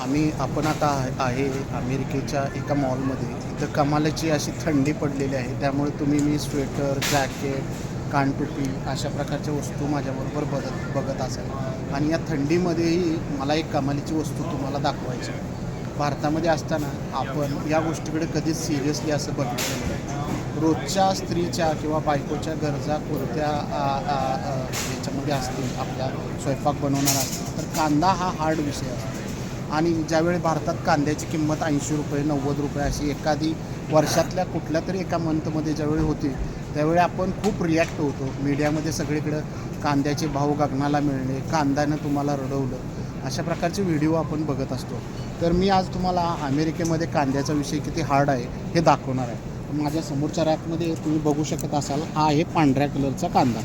आम्ही आपण आता आहे- अमेरिकेच्या एका मॉलमध्ये. इथं कमालाची अशी थंडी पडलेली आहे. त्यामुळे तुम्ही मी स्वेटर जॅकेट कानटोपी अशा प्रकारच्या वस्तू माझ्याबरोबर बघत बघत असाल. आणि या थंडीमध्येही मला एक कमालीची वस्तू तुम्हाला दाखवायची भारतामध्ये असताना आपण या गोष्टीकडे कधीच सिरियसली असं बघितलं नाही. रोजच्या स्त्रीच्या किंवा बायकोच्या गरजा कोणत्या याच्यामध्ये असतील आपल्या स्वयंपाक बनवणार असतील. तर कांदा हा हार्ड विषय असतो. आणि ज्यावेळी भारतात कांद्याची किंमत ऐंशी रुपये नव्वद रुपये अशी एखादी वर्षातल्या कुठल्या तरी एका मंथमध्ये ज्यावेळी होती त्यावेळी आपण खूप रिॲक्ट होतो. मीडियामध्ये सगळीकडं कांद्याचे भाव गगनाला मिळणे कांद्यानं तुम्हाला रडवलं अशा प्रकारचे व्हिडिओ आपण बघत असतो. तर मी आज तुम्हाला अमेरिकेमध्ये कांद्याचा विषय किती हार्ड आहे हे दाखवणार आहे. माझ्या समोरच्या रॅकमध्ये तुम्ही बघू शकत असाल हा आहे पांढऱ्या कलरचा कांदा.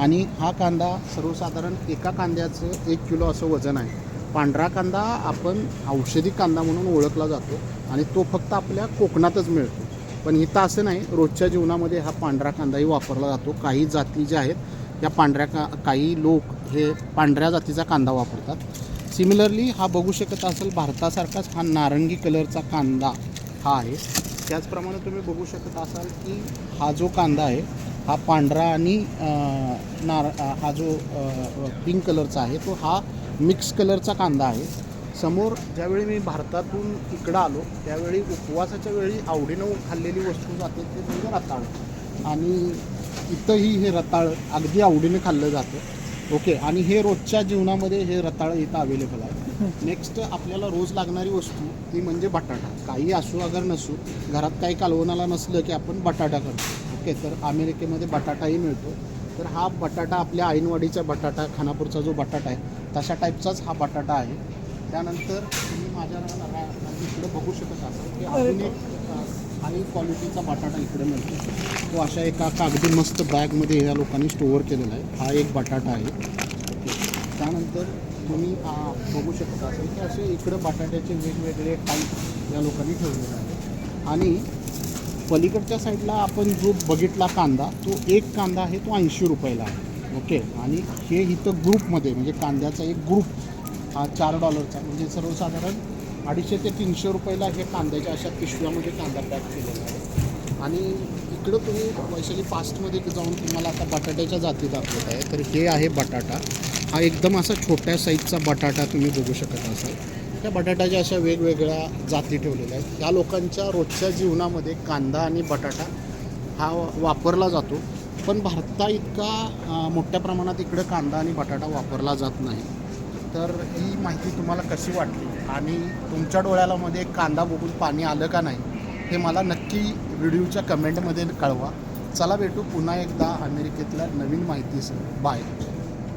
आणि हा कांदा सर्वसाधारण एका कांद्याचं एक किलो असं वजन आहे. पांढरा कांदा आपण औषधी कांदा म्हणून ओळखला जातो आणि तो फक्त आपल्या कोकणातच मिळतो. पण इथं असं नाही रोजच्या जीवनामध्ये हा पांढरा कांदाही वापरला जातो. काही जाती ज्या आहेत त्या पांढऱ्या का काही लोक हे पांढऱ्या जातीचा कांदा वापरतात. सिमिलरली हा बघू शकत असेल भारतासारखाच हा नारंगी कलरचा कांदा हा आहे. त्याचप्रमाणे तुम्ही बघू शकत असाल की हा जो कांदा आहे हा पांढरा आणि नार हा जो पिंक कलरचा आहे तो हा मिक्स कलरचा कांदा आहे. समोर ज्यावेळी मी भारतातून इकडं आलो त्यावेळी उपवासाच्या वेळी आवडीनं खाल्लेली वस्तू जाते ते म्हणजे रताळ. आणि इथंही हे रताळ अगदी आवडीने खाल्लं जातं. ओके आणि हे रोजच्या जीवनामध्ये हे रताळ इथं अवेलेबल आहे. नेक्स्ट आपल्याला रोज लागणारी वस्तू ती म्हणजे बटाटा. काही असू अगर नसू घरात काही कालवणाला नसलं की आपण बटाटा करतो. ओके तर अमेरिकेमध्ये बटाटाही मिळतो. तर हा बटाटा आपल्या आईनवाडीचा बटाटा खानापूरचा जो बटाटा आहे तशा टाईपचाच हा बटाटा आहे. त्यानंतर तुम्ही माझ्या इकडे बघू शकत असाल की अजून एक हाय क्वालिटीचा बटाटा इकडे मिळतो. तो अशा एका कागदी मस्त बॅगमध्ये या लोकांनी स्टोअर केलेला आहे. हा एक बटाटा आहे. ओके त्यानंतर तुम्ही बघू शकत असाल की असे इकडं बटाट्याचे वेगवेगळे टाईप या लोकांनी ठेवलेले आहेत. आणि पलीकडच्या साईडला आपण जो बघितला कांदा तो एक कांदा आहे तो ऐंशी रुपयाला आहे. ओके? आणि हे इथं ग्रुपमध्ये म्हणजे कांद्याचा एक ग्रुप हा चार डॉलरचा म्हणजे सर्वसाधारण अडीचशे ते तीनशे रुपयाला हे कांद्याच्या अशा पिशव्यामध्ये कांदा पॅक केलेला आहे. आणि इकडं तुम्ही वैशाली फास्टमध्ये जाऊन तुम्हाला आता बटाट्याच्या जाती दाखवत आहे. तर हे आहे बटाटा. हा एकदम असा छोट्या साईजचा बटाटा तुम्ही बघू शकत असाल. त्या बटाट्याच्या अशा वेगवेगळ्या जाती ठेवलेल्या आहेत. त्या लोकांच्या रोजच्या जीवनामध्ये कांदा आणि बटाटा हा वापरला जातो. पण भारता इतका मोठ्या प्रमाणात इकडं कांदा आणि बटाटा वापरला जात नाही. तर ही माहिती तुम्हाला कशी वाटली? आणि तुमच्या डोळ्याला मध्ये कांदा बघून पाणी आलं का नाही? हे मला नक्की व्हिडिओच्या कमेंटमध्ये कळवा. चला भेटू पुन्हा एकदा अमेरिकेतल्या नवीन माहितीसह बाय.